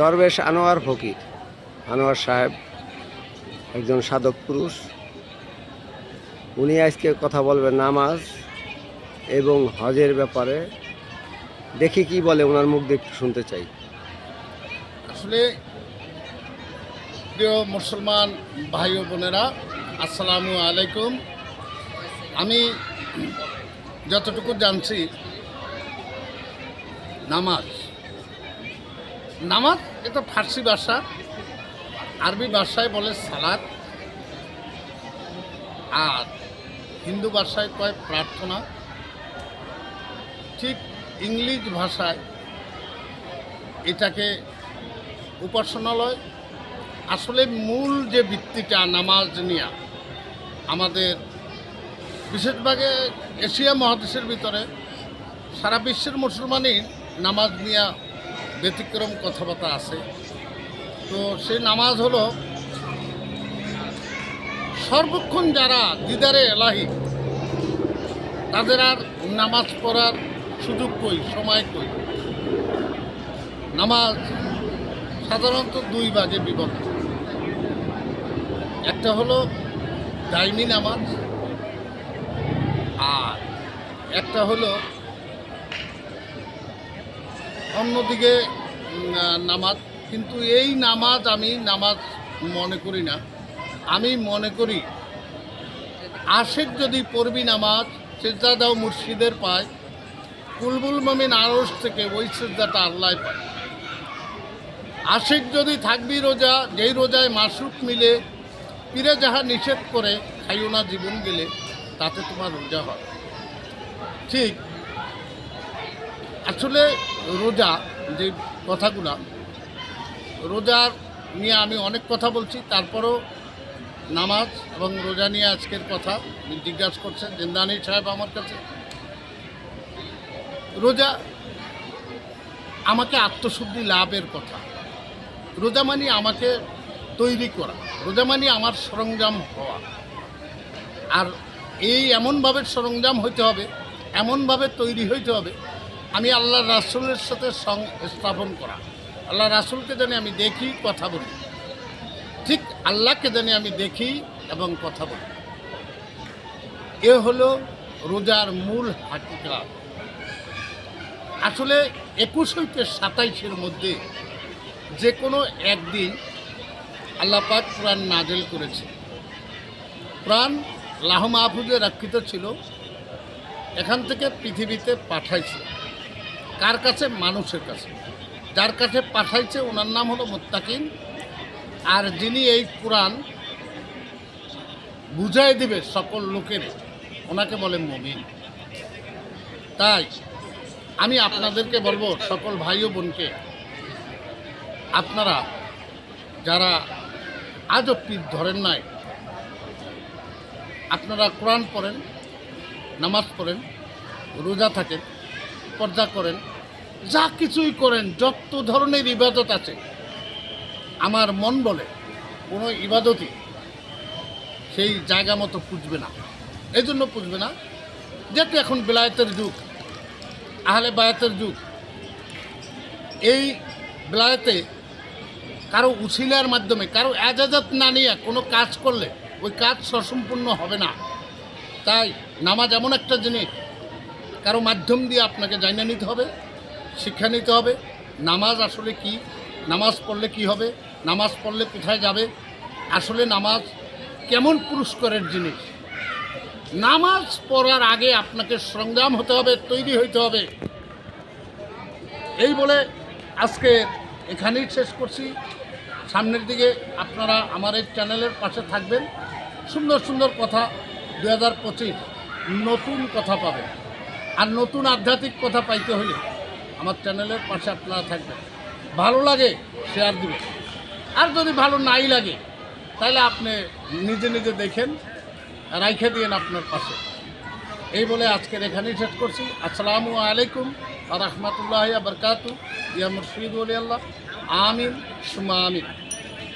দরবেশ আনোয়ার ফকির। আনোয়ার সাহেব একজন সাধক পুরুষ। উনি আজকে কথা বলবেন নামাজ এবং হজের ব্যাপারে। দেখি কি বলে, ওনার মুখ দিয়ে একটু শুনতে চাই। আসলে প্রিয় মুসলমান ভাই ও বোনেরা, আসসালামু আলাইকুম। আমি যতটুকু জানছি, নামাজ নামাজ, এটা ফার্সি ভাষা। আরবি ভাষায় বলে সালাদ আর হিন্দু ভাষায় কয় প্রার্থনা। ঠিক ইংলিশ ভাষায় এটাকে উপাসনালয়। আসলে মূল যে ভিত্তিটা নামাজ নিয়ে, আমাদের বিশেষভাবে এশিয়া মহাদেশের ভিতরে সারা বিশ্বের মুসলমানই নামাজ নিয়ে ব্যতিক্রম কথাবার্তা আছে। তো সেই নামাজ হলো সর্বক্ষণ যারা দিদারে এলাহি, তাদের আর নামাজ পড়ার সুযোগ কই, সময় কই? নামাজ সাধারণত দুই ভাগে বিভক্ত। একটা হলো দাইমি নামাজ, আর একটা হলো অন্যদিকে নামাজ। কিন্তু এই নামাজ আমি নামাজ মনে করি না। আমি মনে করি, আশেক যদি পড়বি নামাজ সেজদা দাও মুর্শিদের পায়। কুলবুল মামিন আরস থেকে ওই সেজদাটা আল্লাহ পায়। আশেক যদি থাকবি রোজা, যেই রোজায় মাসুক মিলে, পীরে যাহা নিষেধ করে, খাইও না জীবন গেলে, তাতে তোমার রোজা হয়। ঠিক, আসলে রোজা যে কথাগুলা। রোজার নিয়ে আমি অনেক কথা বলছি, তারপরও নামাজ এবং রোজা নিয়ে আজকের কথা জিজ্ঞাসা করছেন, জিন্দানি সাহেব আমার কাছে। রোজা আমাকে আত্মশুদ্ধি লাভের কথা। রোজা মানি আমাকে তৈরি করা, রোজা মানি আমার সরঞ্জাম হওয়া। আর এই এমনভাবে সরঞ্জাম হইতে হবে, এমনভাবে তৈরি হইতে হবে আমি আল্লাহ রাসুলের সাথে স্থাপন করা। আল্লাহ রাসুলকে জানি আমি দেখি, কথা বলি। ঠিক আল্লাহকে জানি আমি দেখি এবং কথা বলি। এ হলো রোজার মূল হাকিকা আসলে একুশ হইতে সাতাইশের মধ্যে যে কোনো একদিন আল্লাহ পাক প্রাণ নাজেল করেছে। প্রাণ লাহ রক্ষিত ছিল, এখান থেকে পৃথিবীতে পাঠাইছে। কার কাছে? মানুষের কাছে। যার কাছে পাঠাইছে, ওনার নাম হলো মোত্তাকিন। আর যিনি এই কোরআন বুঝাই দিবে সকল লোকের, ওনাকে বলে মমিন। তাই আমি আপনাদেরকে বলব, সকল ভাই ও বোনকে, আপনারা যারা আজও পীর ধরেন নাই, আপনারা কোরআন পড়েন, নামাজ পড়েন, রোজা থাকেন, পর্দা করেন যা কিছুই করেন, যত ধরনের ইবাদত আছে, আমার মন বলে, কোনো ইবাদতই সেই জায়গা মতো পুজবে না। এই জন্য পুজবে না। যেহেতু এখন বেলায়েতের যুগ, আহলে বায়াতের যুগ, এই বেলায়েতে কারও উছিলার মাধ্যমে, কারও এজাজত না নিয়ে কোনো কাজ করলে ওই কাজ সসম্পূর্ণ হবে না। তাই নামাজ এমন একটা জিনিস, কারও মাধ্যম দিয়ে আপনাকে জানিয়ে নিতে হবে। শিক্ষা নিতে হবে। নামাজ আসলে কি? নামাজ পড়লে কি হবে? নামাজ পড়লে কোথায় যাবে? আসলে নামাজ কেমন পুরস্কারের জিনিস? নামাজ পড়ার আগে আপনাকে সংগ্রাম হতে হবে, তৈরি হইতে হবে। এই বলে আজকে এখানেই শেষ করছি। সামনের দিকে আপনারা আমার এই চ্যানেলের পাশে থাকবেন। সুন্দর সুন্দর কথা দু হাজার পঁচিশ, নতুন কথা পাবেন। আর নতুন আধ্যাত্মিক কথা পাইতে হলে আমার চ্যানেলের পাশে আপনারা থাকবেন। ভালো লাগে শেয়ার দিবেন। আর যদি ভালো নাই লাগে, তাহলে আপনি নিজে নিজে দেখেন, রাইখে দিয়েন আপনার পাশে। এই বলে আজকের এখানেই শেষ করছি। আসসালামু আলাইকুম রহমতুল্লাহ বরকাতু ইয়া মুর্শিদ আল্লাহ আমিন সুমা আমিন।